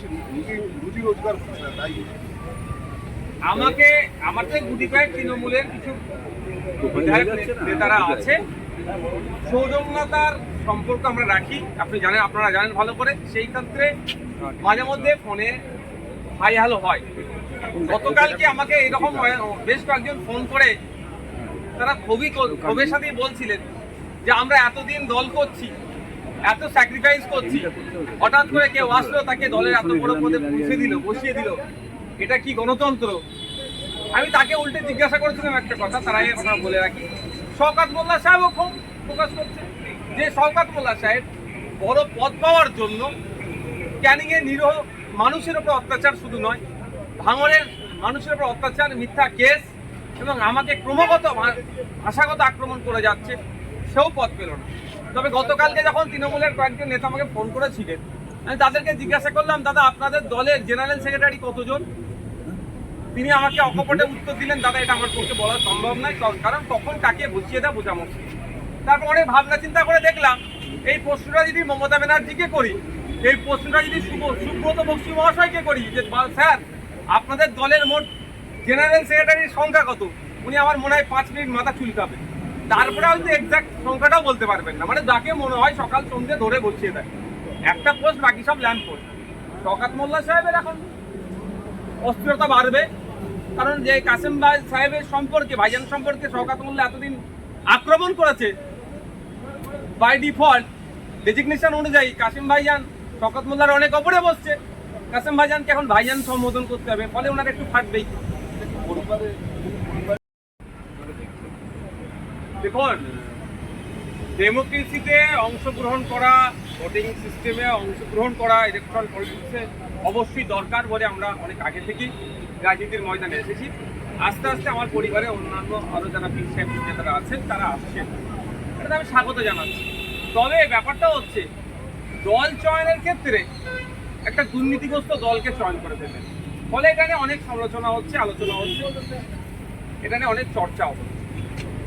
বেশি রুজি- রুজি রোজগার হচ্ছে না তাই? আমাকে আমার থেকে গুটি কয়েক তৃণমূলের কিছু নেতারা আছে। সৌজন্যতার সম্পর্ক আমরা রাখি। আপনি জানেন আপনারা জানেন ভালো করে। সেই ক্ষেত্রে মাঝে মধ্যে ফোনে হাই হ্যালো হয়। গতকালকে আমাকে এরকম বেশ কয়েকজন ফোন করে তারা খুবই ক্ষোভের সাথেই বলছিলেন যে আমরা এতদিন দল করছি এত স্যাক্রিফাইস করছি। হঠাৎ করে কেউ আসলো, তাকে দলের এত বড় পদে পৌঁছে দিল, বসিয়ে দিল। এটা কি গণতন্ত্র? আমি তাকে উল্টে জিজ্ঞাসা করেছিলাম একটা কথা, তারা এই কথা বলে রাখি। শওকাত মোল্লা সাহেবও খুব প্রকাশ করছে। যে শওকাত মোল্লা সাহেব বড় পদ পাওয়ার জন্য ক্যানিংয়ে নিরহ মানুষের উপর অত্যাচার শুধু নয়, ভাঙনের মানুষের উপর অত্যাচার, মিথ্যা কেস এবং আমাকে ক্রমাগত ভাষাগত আক্রমণ করে যাচ্ছে, সেও পথ পেল না। তবে গতকালকে যখন তৃণমূলের কয়েকজন নেতা আমাকে ফোন করেছিলেন, আমি তাদেরকে জিজ্ঞাসা করলাম, দাদা, আপনাদের দলের জেনারেল সেক্রেটারি কতজন? তিনি আমাকে অকপটে উত্তর দিলেন, দাদা, এটা আমার পক্ষে বলা সম্ভব নয় কারণ- কখন কাকে বসিয়ে দেয় বোঝা মুশকিল। তারপর অনেক ভাবনা চিন্তা করে দেখলাম, এই প্রশ্নটা যদি মমতা ব্যানার্জিকে করি, এই প্রশ্নটা যদি সুব্রত বক্সি মহাশয়কে করি, যে স্যার, আপনাদের দলের মোট জেনারেল সেক্রেটারির সংখ্যা কত? উনি আমার মনে হয় পাঁচ মিনিট মাথা চুলকাবে তারপরে হয়তো এক্সাক্ট সংখ্যাটাও বলতে পারবেন না। মানে যাকে মনে হয় সকাল সন্ধ্যে ধরে বসিয়ে দেয়। একটা পোস্ট বাকি সব ল্যাম্প পোস্ট শকাত মোল্লা সাহেবের এখন অস্থিরতা বাড়বে। কারণ যে কাসেম ভাই সাহেবের সম্পর্কে, ভাইজান সম্পর্কে শওকাত মোল্লা এতদিন আক্রমণ করেছে বাই ডিফল্ট ডেজিগনেশন অনুযায়ী কাসিম ভাইজান শওকত মোল্লার অনেক ওপরে বসছে। কাসেম ভাইজানকে এখন ভাইজান সম্বোধন করতে হবে, ফলে ওনার একটু ফাটবেই পরিবারে দেখুন ডেমোক্রেসিতে অংশগ্রহণ করা ভোটিং সিস্টেমে অংশগ্রহণ করা ইলেকট্রন পলিটিক্সে অবশ্যই দরকার বলে আমরা অনেক আগে থেকেই রাজনীতির ময়দানে এসেছি। আস্তে আস্তে আমার পরিবারে অন্যান্য আরও যারা পীর নেতারা আছেন, তারা আসছেন। এটাতে আমি স্বাগত জানাচ্ছি। তবে ব্যাপারটা হচ্ছে, দল চয়নের ক্ষেত্রে একটা দুর্নীতিগ্রস্ত দলকে চয়ন করে দেবেন ফলে এখানে অনেক সমালোচনা হচ্ছে, আলোচনা হচ্ছে, এখানে অনেক চর্চা হচ্ছে।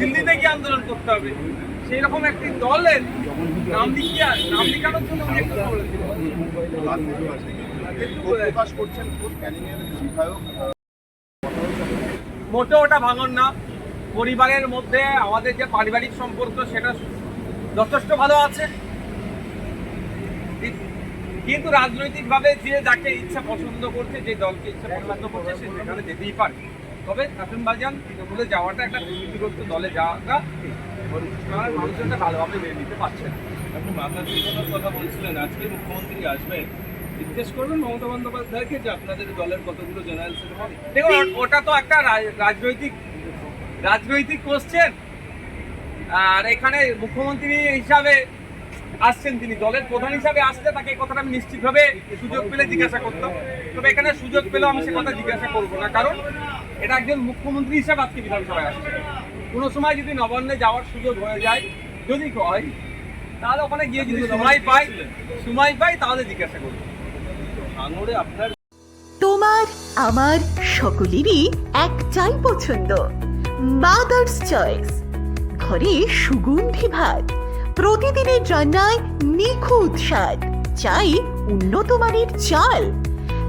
দিল্লিতে গিয়ে আন্দোলন করতে হবে। সেই রকম একটি দলের নাম লিখিয়া, নাম জন্য উনি একটু মোটেও ওটা ভাঙন না। পরিবারের মধ্যে আমাদের যে পারিবারিক সম্পর্ক, সেটা যথেষ্ট ভালো আছে। কিন্তু রাজনৈতিকভাবে যে যাকে ইচ্ছা পছন্দ করছে, যে দলকে ইচ্ছা পছন্দ করছে, সে সেখানে যেতেই পারে। তবে কাসিম বাজান তৃণমূলে যাওয়াটা একটা দুর্নীতিগ্রস্ত দলে যাওয়াটা এটা ভালোভাবে মেনে নিতে পারছে না। আপনি মামলা জীবনের কথা বলছিলেন আজকে মুখ্যমন্ত্রী আসবেন। জিজ্ঞেস করবেন মমতা বন্দ্যোপাধ্যায়কে যে আপনাদের দলের কতগুলো জেনারেল সেক্রেটারি দেখুন ওটা তো একটা রাজ- রাজনৈতিক রাজনৈতিক কোশ্চেন আর এখানে মুখ্যমন্ত্রী হিসাবে আসছেন তিনি দলের প্রধান হিসাবে আসলে তাকে কথাটা আমি নিশ্চিতভাবে সুযোগ পেলে জিজ্ঞাসা করতাম। তবে এখানে সুযোগ পেলেও আমি সে কথা জিজ্ঞাসা করব না। কারণ এটা একজন মুখ্যমন্ত্রী হিসাবে আজকে বিধানসভায় আসছে। কোনো সময় যদি নবান্নে যাওয়ার সুযোগ হয়ে যায় যদি হয় তাহলে ওখানে গিয়ে যদি সময় পাই সময় পাই তাহলে জিজ্ঞাসা করব ভাঙড়ে আপনার তোমার আমার সকলেরই একটাই পছন্দ মাদার্স চয়েস ঘরে সুগন্ধি ভাত প্রতিদিনের রান্নায় নিখুঁত স্বাদ চাই উন্নত মানের চাল।